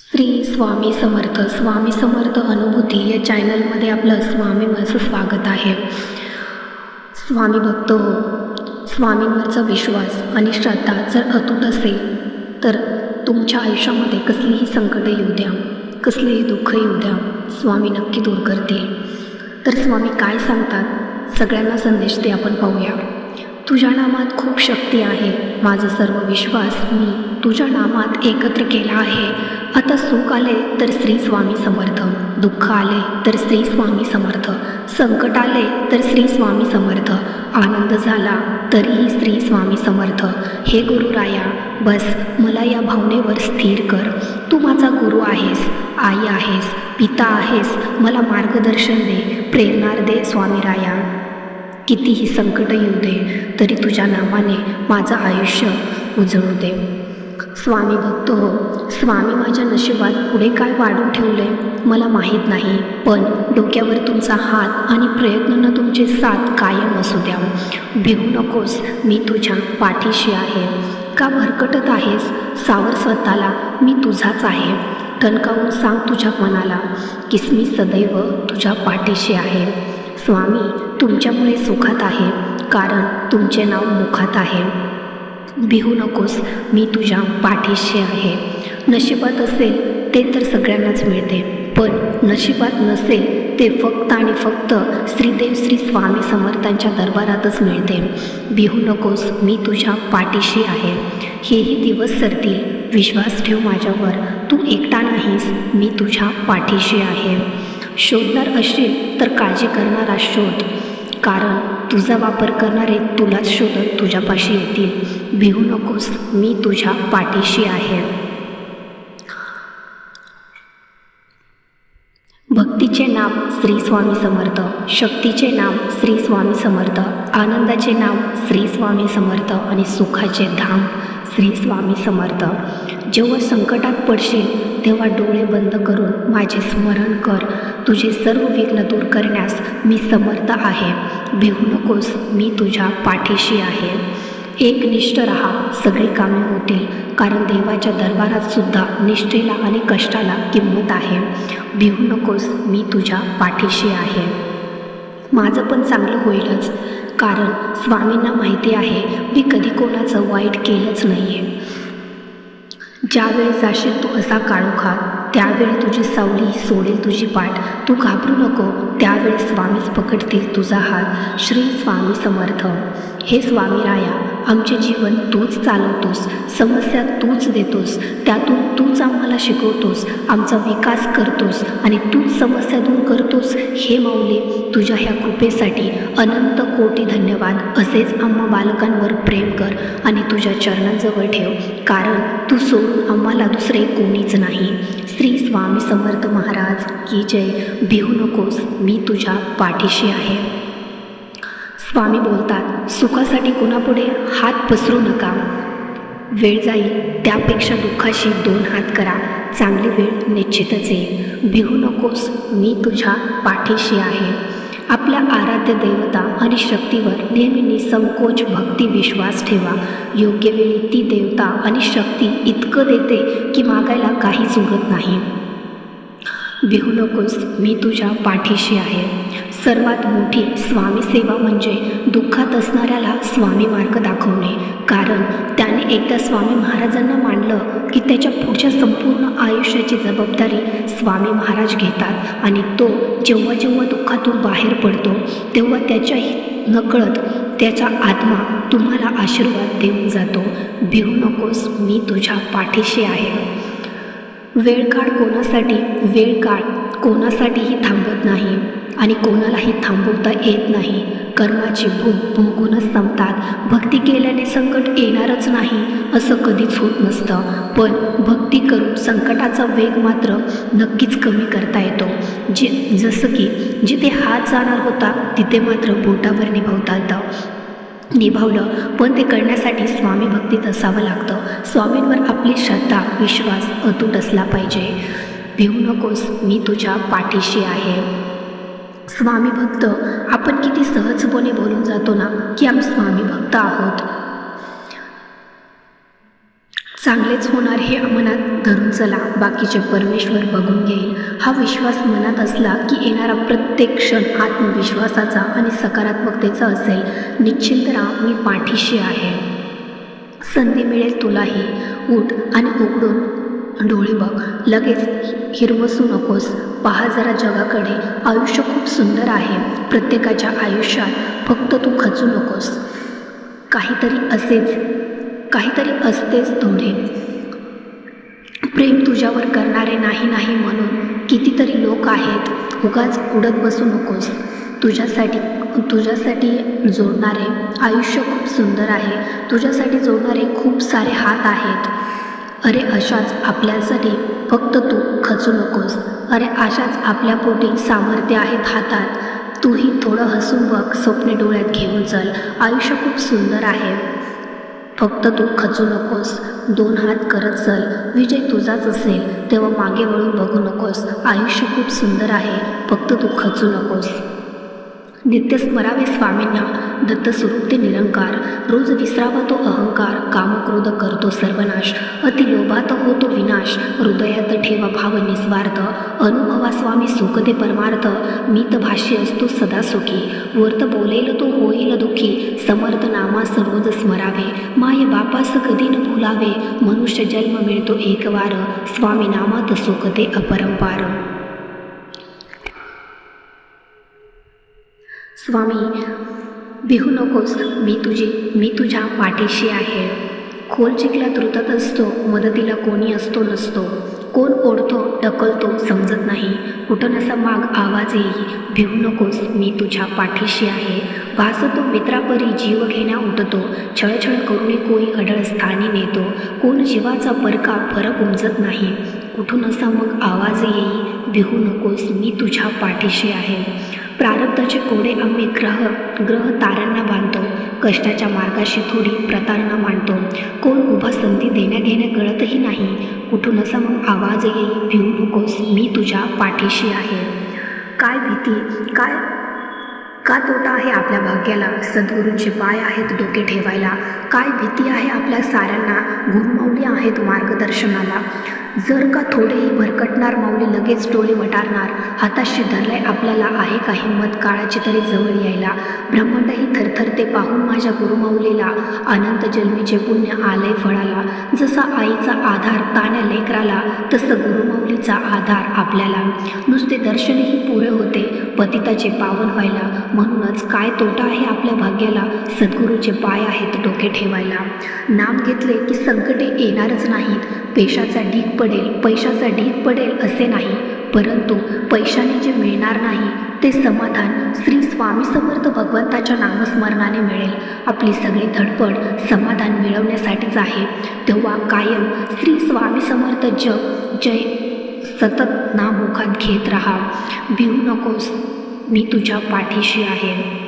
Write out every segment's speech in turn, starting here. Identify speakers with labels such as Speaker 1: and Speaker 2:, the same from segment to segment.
Speaker 1: श्री स्वामी समर्थ स्वामी समर्थ अनुभूती या चॅनलमध्ये आपलं स्वामी माझं स्वागत आहे. स्वामी भक्त हो स्वामींवरचा विश्वास आणि श्रद्धा जर अतूट असेल तर तुमच्या आयुष्यामध्ये कसलीही संकटं येऊ द्या कसलेही दुःख येऊ द्या स्वामी नक्की दूर करतील. तर स्वामी काय सांगतात? सगळ्यांना संदेश ते आपण पाहूया. तुझ्या नामात खूप शक्ती आहे. माझा सर्व विश्वास मी तुझ्या नामात एकत्र केला आहे. आता सुख आले तर श्री स्वामी समर्थ. दुःख आले तर श्री स्वामी समर्थ. संकट आले तर श्री स्वामी समर्थ. आनंद झाला तरीही श्री स्वामी समर्थ. हे गुरुराया बस मला या भावनेवर स्थिर कर. तू माझा गुरु आहेस आई आहेस पिता आहेस मला मार्गदर्शन दे प्रेरणार दे स्वामी राया. कितीही संकट येऊ दे तरी तुझ्या नावाने माझं आयुष्य उजळू दे. स्वामी भक्त हो स्वामी माझ्या नशिबात पुढे काय वाढून ठेवले? मला माहीत नाही पण डोक्यावर तुमचा हात आणि प्रयत्नांना तुमचे साथ कायम असू द्या. भिवू नकोस मी तुझ्या पाठीशी आहे. का भरकटत आहेस? सावर स्वतःला मी तुझाच आहे. ठणकावून सांग तुझ्या मनाला? की मी सदैव तुझ्या पाठीशी आहे. स्वामी तुमच्यामुळे सुखात आहे कारण तुमचे नाव मुखात आहे. भिवू नकोस मी तुझ्या पाठीशी आहे. नशिबात असेल ते तर सगळ्यांनाच मिळते. पण नशिबात नसेल ते फक्त आणि फक्त श्रीदेव श्री स्वामी समर्थांच्या दरबारातच मिळते. भिहू नकोस मी तुझ्या पाठीशी आहे. हेही दिवस सरतील. विश्वास ठेव माझ्यावर. तू एकटा नाहीस मी तुझ्या पाठीशी आहे. शोधणार असेल तर काळजी करणारा शोध. कारण तुझा वापर करणारे तुलाच शोधत तुझ्यापाशी येतील. भिवू नकोस मी तुझ्या पाठीशी आहे. भक्तीचे नाव श्री स्वामी समर्थ शक्तीचे नाव श्री स्वामी समर्थ आनंदाचे नाव श्री स्वामी समर्थ आणि सुखाचे धाम श्री स्वामी समर्थ. जेव्हा संकटात पडशील तेव्हा डोळे बंद करून माझे स्मरण कर. तुझे सर्व विघ्न दूर करण्यास मी समर्थ आहे. भिवू नकोस मी तुझ्या पाठीशी आहे. एकनिष्ठ राहा सगळी कामे होतील. कारण देवाच्या दरबारात सुद्धा निष्ठेला आणि कष्टाला किंमत आहे. भिवू नकोस मी तुझ्या पाठीशी आहे. माझं पण चांगलं होईलच. कारण स्वामींना माहिती आहे मी कधी कोणाचं वाईट केलंच नाही आहे ज्यावेळी जाशील तू असा काळोखात त्यावेळी तुझी सावली सोडेल तुझी पाठ. तू घाबरू नको त्यावेळी स्वामीच पकडतील तुझा हात. श्री स्वामी समर्थ. हे स्वामी राया आमचे जीवन तूच चालवतोस समस्या तूच देतोस त्यातून तूच आम्हाला शिकवतोस आमचा विकास करतोस आणि तूच समस्या दूर करतोस हे माऊली तुझ्या ह्या कृपेसाठी अनंत कोटी धन्यवाद. असेच आम्हा बालकांवर प्रेम कर आणि तुझ्या चरणांजवळ ठेव कारण तू सोडून आम्हाला दुसरे कोणीच नाही. श्री स्वामी समर्थ महाराज की जय. भिवू नकोस मी तुझ्या पाठीशी आहे. स्वामी बोलतात सुखासाठी कुणापुढे हात पसरू नका. वेळ जाईल त्यापेक्षा दुःखाशी दोन हात करा. चांगली वेळ निश्चितच येईल. भिवू नकोस मी तुझ्या पाठीशी आहे. आपल्या आराध्य देवता आणि शक्तीवर नेहमी निसंकोच भक्ती विश्वास ठेवा. योग्य वेळी ती देवता आणि शक्ती इतकं देते की मागायला काहीच उरत नाही. भिवू नकोस मी तुझ्या पाठीशी आहे. सर्वात मोठी स्वामी सेवा म्हणजे दुःखात असणाऱ्याला स्वामी मार्ग दाखवणे. कारण त्याने एकदा स्वामी महाराजांना मांडलं की त्याच्या पुढच्या संपूर्ण आयुष्याची जबाबदारी स्वामी महाराज घेतात आणि तो जेव्हा जेव्हा दुःखातून बाहेर पडतो तेव्हा त्याच्याही नकळत त्याचा आत्मा तुम्हाला आशीर्वाद देऊन जातो. भिवू नकोस मी तुझ्या पाठीशी आहे. वेळ काळ कोणासाठी? वेळ काळ कोणासाठीही थांबत नाही आणि कोणालाही थांबवता येत नाही. कर्माची भूक भोगूनच संपतात. भक्ती केल्याने संकट येणारच नाही असं कधीच होत नसतं. पण भक्ती करून संकटाचा वेग मात्र नक्कीच कमी करता येतो. जे जसं की जिथे हात जाणार होता तिथे मात्र बोटावर निभावता येतं. निभावलं. पण ते करण्यासाठी स्वामी भक्तीत असावं लागतं. स्वामींवर आपली श्रद्धा विश्वास अतूट असला पाहिजे. भिवू नकोस मी तुझ्या पाठीशी आहे. स्वामी भक्त आपण किती सहजपणे बोलून जातो ना की आम्ही स्वामी भक्त आहोत. चांगलेच होणार हे मनात धरून चला बाकीचे परमेश्वर बघून घेईल. हा विश्वास मनात असला की येणारा प्रत्येक क्षण आत्मविश्वासाचा आणि सकारात्मकतेचा असेल. निश्चिंत राहा मी पाठीशी आहे. संधी मिळेल तुलाही. उठ आणि उघडून डोळे बघ. लगेच हिरवसू नकोस. पहा जरा जगाकडे. आयुष्य खूप सुंदर आहे. प्रत्येकाच्या आयुष्यात फक्त तू खचू नकोस. काहीतरी असेच. काहीतरी असतेच थोडे प्रेम तुझ्यावर करणारे नाही नाही म्हणून कितीतरी लोक आहेत. उगाच उडत बसू नकोस. तुझ्यासाठी तुझ्यासाठी जोडणारे आयुष्य खूप सुंदर आहे. तुझ्यासाठी जोडणारे खूप सारे हात आहेत. अरे अशाच आपल्यासाठी फक्त तू खचू नकोस. अरे अशाच आपल्या पोटी सामर्थ्य आहेत हातात. तूही थोडं हसून बघ स्वप्ने डोळ्यात घेऊन चल. आयुष्य खूप सुंदर आहे. फक्त तू खचू नकोस. दोन हात करत चल. विजय तुझाच असेल. तेव्हा मागे वळून बघू नकोस. आयुष्य खूप सुंदर आहे. फक्त तू खचू नकोस. नित्य स्मरावे स्वामींना दत्तस्वरूप ते निरंकार रोज विसरावा तो अहंकार कामक्रोध करतो सर्वनाश अतिलोभात होतो विनाश हृदयात ठेवा भाव निस्वार्थ अनुभवा स्वामी सुख ते परमार्थ मित भाष्य असतो सदा सुखी वर्त बोलेल तो होईल दुःखी समर्थ नामास रोज स्मरावे माय बापास कधी न भुलावे मनुष्य जन्म मिळतो एक वार स्वामी नामात सुख ते अपरंपार. स्वामी भिहू नकोस. मी तुझी मी तुझ्या पाठीशी आहे. खोल चिखलात रुतत असतो मदतीला कोणी असतो नसतो. कोण ओढतो ढकलतो समजत नाही. कुठं नसा माग आवाज येई. भिवू नकोस मी तुझ्या पाठीशी आहे. भासतो मित्रापरी जीव घेण्या उठतो. छळछळ करून कोणी अडळ स्थानी नेतो. कोण जीवाचा परका फरक उमजत नाही. कुठून असा मग आवाज येई. भिहू नकोस मी तुझ्या पाठीशी आहे. प्रारब्धाचे कोडे आम्ही ग्रह ग्रह ताऱ्यांना बांधतो कष्टाच्या मार्गाशी थोडी प्रतारणा मांडतो. कोण उभा संधी देण्या घेण्या कळतही नाही. कुठून असा मग आवाज येई भिवू नकोस मी तुझ्या पाठीशी आहे. काय भीती काय का तोटा आहे आपल्या भाग्याला? सद्गुरूंचे पाय आहेत डोके ठेवायला. काय भीती आहे आपल्या साऱ्यांना? गुरुमाऊली आहेत मार्गदर्शनाला. जर का थोडेही भरकटणार माऊली लगेच डोळे वटारणार. हाताशी धरलाय आपल्याला आहे का हिंमत काळाची तरी जवळ यायला. ब्रह्मांडही थरथरते पाहून माझ्या गुरुमाऊलीला. अनंत जन्मीचे पुण्य आलंय फळाला. जसा आईचा आधार ताण्या लेकराला तसं गुरुमाऊलीचा आधार आपल्याला. नुसते दर्शनही पुरे होते पतिताचे पावन व्हायला. म्हणूनच काय तोटा आहे आपल्या भाग्याला? सद्गुरूचे पाय आहेत डोके ठेवायला. नाम घेतले की संकटे येणारच नाहीत. पेशाचा ढीक पडेल पैशाचा पडेल असे नाही. परंतु पैशाने जे मिळणार नाही ते समाधान श्री स्वामी समर्थ भगवंताच्या नामस्मरणाने मिळेल. आपली सगळी धडपड समाधान मिळवण्यासाठीच आहे. तेव्हा कायम श्री स्वामी समर्थ जग जय सतत नामुखात घेत राहा. भिवू नकोस मी तुझ्या पाठीशी आहे.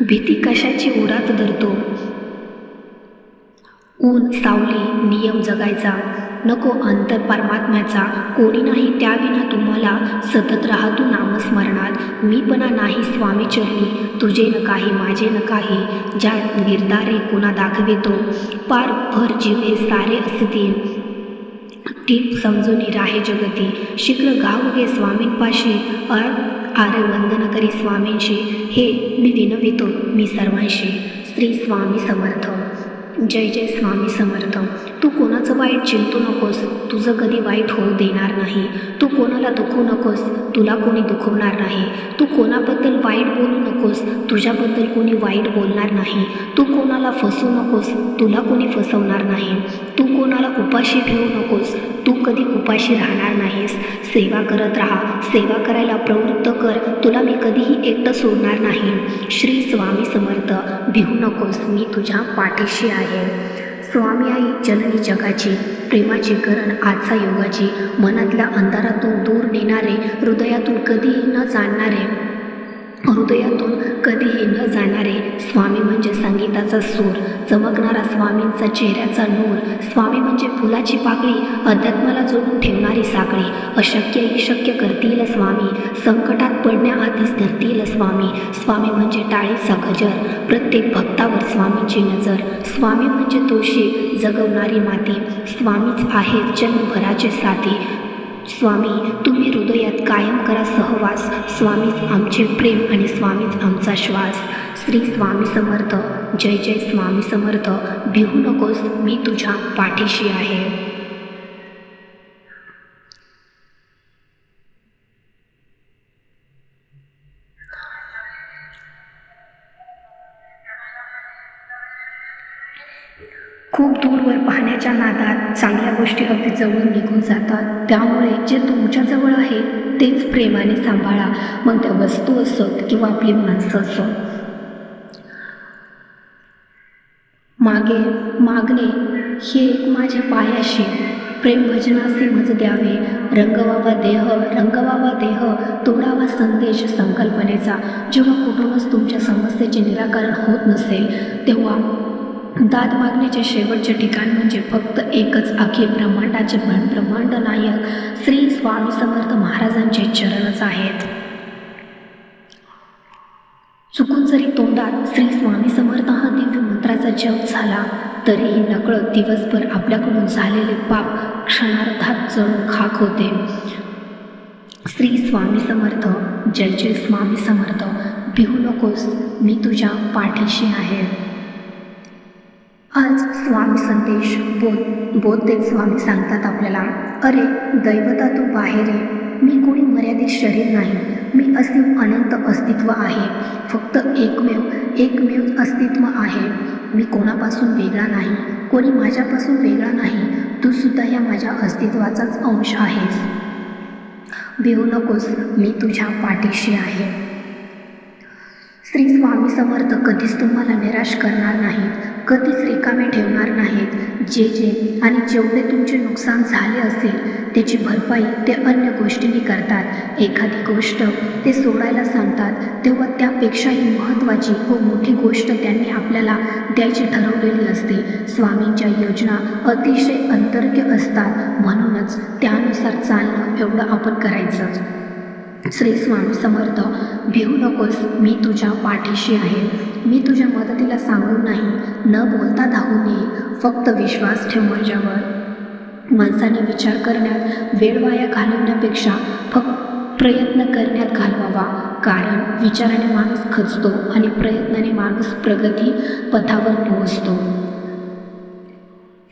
Speaker 1: भीती कशाची उरात धरतो? ऊन सावली नियम जगायचा. नको अंतर परमात्म्याचा. कोणी नाही त्याविना तुम्हाला सतत राहतो नामस्मरणात. मीपणा नाही स्वामी चरणी. तुझे न काही माझे न काही. ज्या गिरदारे कुणा दाखवितो पार भर जीवे सारे असतील. ती समजून राहे जगती. शीघ्र गाव गे स्वामींपाशी. आर आरे वंदन करी स्वामींशी. हे मी विनवितो मी सर्वांशी. श्री स्वामी समर्थ. जय जय स्वामी समर्थ. तू कोणाचं वाईट चिंतू नकोस. तुझं कधी वाईट होऊ देणार नाही. तू कोणाला दुखवू नकोस. तुला कोणी दुखवणार नाही. तू कोणाबद्दल वाईट बोलू नकोस. तुझ्याबद्दल कोणी वाईट बोलणार नाही. तू कोणाला फसू नकोस. तुला कोणी फसवणार नाही. तू कोणाला उपाशी ठेवू नकोस. तू कधी उपाशी राहणार नाहीस. सेवा करत राहा. सेवा करायला प्रवृत्त कर. तुला मी कधीही एकटं सोडणार नाही. श्री स्वामी समर्थ. भिवू नकोस. मी तुझ्या पाठीशी आहे. स्वामी आई जननी जगाची प्रेमाची करण आजचा योगाची मनातल्या अंधारातून दूर नेणारे हृदयातून कधीही न जाणणारे. हृदयातून कधीही न जाणारे स्वामी म्हणजे संगीताचा सूर चमकणारा स्वामींचा चेहऱ्याचा नूर स्वामी म्हणजे फुलाची पाकळी अध्यात्माला जोडून ठेवणारी साखळी अशक्य ही शक्य करतील स्वामी संकटात पडण्याआधीच धरतील स्वामी स्वामी म्हणजे टाळीचा गजर प्रत्येक भक्तावर स्वामींची नजर स्वामी म्हणजे तुळशी जगवणारी माती स्वामीच आहेत जन्मभराचे साथी स्वामी तुम्ही हृदयात कायम करा सहवास. स्वामीच आमचे प्रेम आणि स्वामीच आमचा श्वास. श्री स्वामी समर्थ. जय जय स्वामी समर्थ. भिवू नकोस मी तुझ्या पाठीशी आहे. खूप दूरवर पाहण्याच्या नादात चांगल्या गोष्टी अगदी जवळून निघून जातात. त्यामुळे जे तुमच्याजवळ आहे तेच प्रेमाने सांभाळा. मग त्या वस्तू असोत किंवा आपली माणसं असोत. मागे मागणे हे एक माझ्या पायाशी प्रेम भजनासी मज द्यावे. रंगवावा देह रंगवावा देह तोडावा संदेश संकल्पनेचा. जेव्हा कुठूनच तुमच्या समस्येचे निराकरण होत नसेल तेव्हा दाद मागण्याचे शेवटचे ठिकाण म्हणजे फक्त एकच अखेर ब्रह्मांडाचे पण ब्रह्मांड नायक श्री स्वामी समर्थ महाराजांचे चरणच आहेत. चुकून जरी तोंडात श्री स्वामी समर्थ हा दिव्य मंत्राचा जप झाला तरीही नकळत दिवसभर आपल्याकडून झालेले पाप क्षणार्धात जणू खाक होते. श्री स्वामी समर्थ जय जय स्वामी समर्थ भिहू नकोस मी तुझ्या पाठीशी आहे. आज स्वामी संदेश बोध बोधदेव स्वामी सांगतात आपल्याला अरे दैवता तू बाहेर आहे मी कोणी मर्यादित शरीर नाही. मी असीम अनंत अस्तित्व आहे. फक्त एकमेव एकमेव अस्तित्व आहे. मी कोणापासून वेगळा नाही. कोणी माझ्यापासून वेगळा नाही. तू सुद्धा या माझ्या अस्तित्वाचाच अंश आहेस. भिवू नकोस. मी तुझ्या पाठीशी आहे. श्री स्वामी समर्थ कधीच तुम्हाला निराश करणार नाहीत. कधीच रिकामे ठेवणार नाहीत. जे जे आणि जेवढे तुमचे नुकसान झाले असेल त्याची भरपाई ते अन्य गोष्टींनी करतात. एखादी गोष्ट ते सोडायला सांगतात तेव्हा त्यापेक्षाही महत्त्वाची व मोठी गोष्ट त्यांनी आपल्याला द्यायची ठरवलेली असते. स्वामींच्या योजना अतिशय अंतर्ग्य असतात. म्हणूनच त्यानुसार चालणं एवढं आपण करायचं. श्री स्वामी समर्थ भिवू नकोस मी तुझ्या पाठीशी आहे. मी तुझ्या मदतीला सांगून नाही न बोलता धावून नये फक्त विश्वास ठेव माझ्यावर. माणसाने विचार करण्यात वेळ वाया घालवण्यापेक्षा फक्त प्रयत्न करण्यात घालवावा. कारण विचाराने माणूस खचतो आणि प्रयत्नाने माणूस प्रगती पथावर पोहोचतो.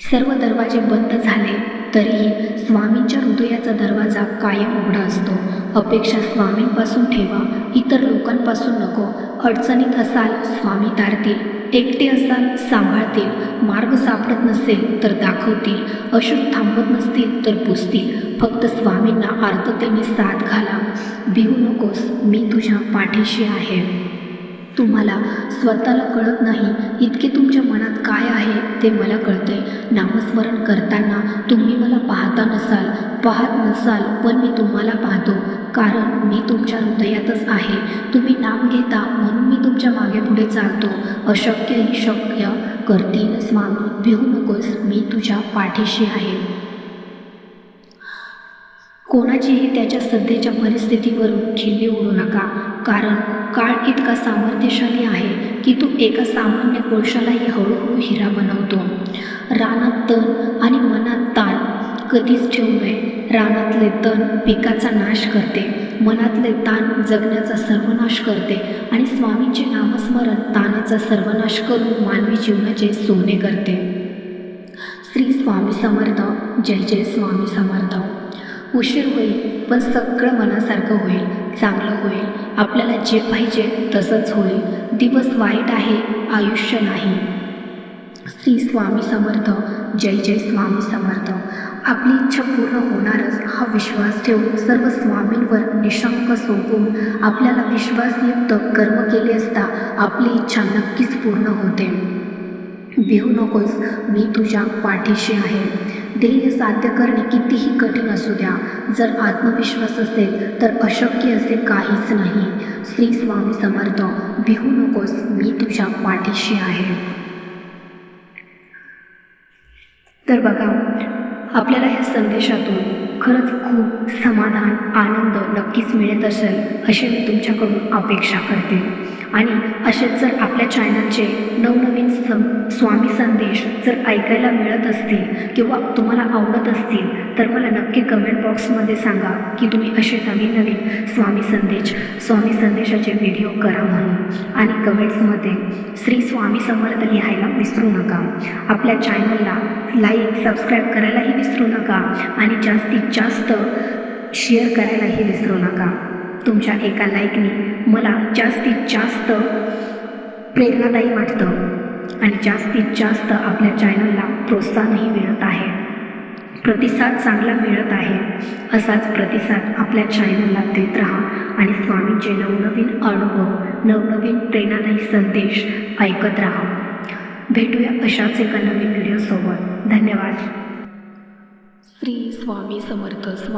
Speaker 1: सर्व दरवाजे बंद झाले. तरीही स्वामींच्या हृदयाचा दरवाजा कायम उघडा असतो. अपेक्षा स्वामींपासून ठेवा इतर लोकांपासून नको. अडचणीत असाल स्वामी तारतील. एकटे असाल सांभाळतील. मार्ग सापडत नसेल तर दाखवतील. अश्रू थांबत नसतील तर पुसतील. फक्त स्वामींना आर्ततेने साथ घाला. भिवू नकोस मी तुझ्या पाठीशी आहे. तुम्हाला स्वतःला कळत नाही इतके तुमच्या मनात काय आहे ते मला कळते नामस्मरण करताना तुम्ही मला पाहता नसाल पाहत नसाल पण मी तुम्हाला पाहतो. कारण मी तुमच्या हृदयातच आहे. तुम्ही नाम घेता म्हणून मी तुमच्या मागे पुढे चालतो. अशक्य ही शक्य करतील स्वामी भिवू नकोस. मी तुझ्या पाठीशी आहे. कोणाचीही त्याच्या सध्याच्या परिस्थितीवरून खिल्ली उडू नका. कारण काळ इतका सामर्थ्यशाली आहे की तो एका सामान्य कोळशालाही हळूहळू हिरा बनवतो. रानात तण आणि मनात ताण कधीच ठेवू नये. रानातले तण पिकाचा नाश करते. मनातले ताण जगण्याचा सर्वनाश करते आणि स्वामींचे नामस्मरण ताणाचा सर्वनाश करून मानवी जीवनाचे सोने करते. श्री स्वामी समर्थ. जय जय स्वामी समर्थ. उशीर होईल पण सगळं मनासारखं होईल चांगलं होईल. आपल्याला जे पाहिजे तसंच होईल. दिवस वाईट आहे आयुष्य नाही. श्री स्वामी समर्थ जय जय स्वामी समर्थ. आपली इच्छा पूर्ण होणारच हा विश्वास ठेवून सर्व स्वामींवर निशंक सोपून आपल्याला विश्वासयुक्त कर्म केले असता आपली इच्छा नक्कीच पूर्ण होते. भिवू नकोस मी तुझ्या पाठीशी आहे. ध्येय साध्य करणे कितीही कठीण असू द्या. जर आत्मविश्वास असेल तर अशक्य असे काहीच नाही. श्री स्वामी समर्थ भिवू नकोस मी तुझ्या पाठीशी आहे. तर बघा आपल्याला ह्या संदेशातून खरंच खूप समाधान आनंद नक्कीच मिळत असेल अशी मी तुमच्याकडून अपेक्षा करते. आणि असेच जर आपल्या चॅनलचे नवनवीन सं स्वामी संदेश जर ऐकायला मिळत असतील किंवा तुम्हाला आवडत असतील तर मला नक्की कमेंट बॉक्समध्ये सांगा की तुम्ही असे नवीन नवीन स्वामी संदेश स्वामी संदेशाचे व्हिडिओ करा म्हणून. आणि कमेंट्समध्ये श्री स्वामी समर्थ लिहायला विसरू नका. आपल्या चॅनलला लाईक सबस्क्राईब करायलाही विसरू नका. आणि जास्तीत जास्त शेअर करायलाही विसरू नका. तुमच्या एका लाईकने मला जास्तीत जास्त प्रेरणादायी वाटतं आणि जास्तीत जास्त आपल्या चॅनलला प्रोत्साहनही मिळत आहे. प्रतिसाद चांगला मिळत आहे. असाच प्रतिसाद आपल्या चॅनलला देत राहा आणि स्वामींचे नवनवीन अनुभव नवनवीन प्रेरणादायी संदेश ऐकत राहा. भेटूया अशाच एका नवीन व्हिडिओसोबत धन्यवाद. श्री स्वामी समर्थ स्वामी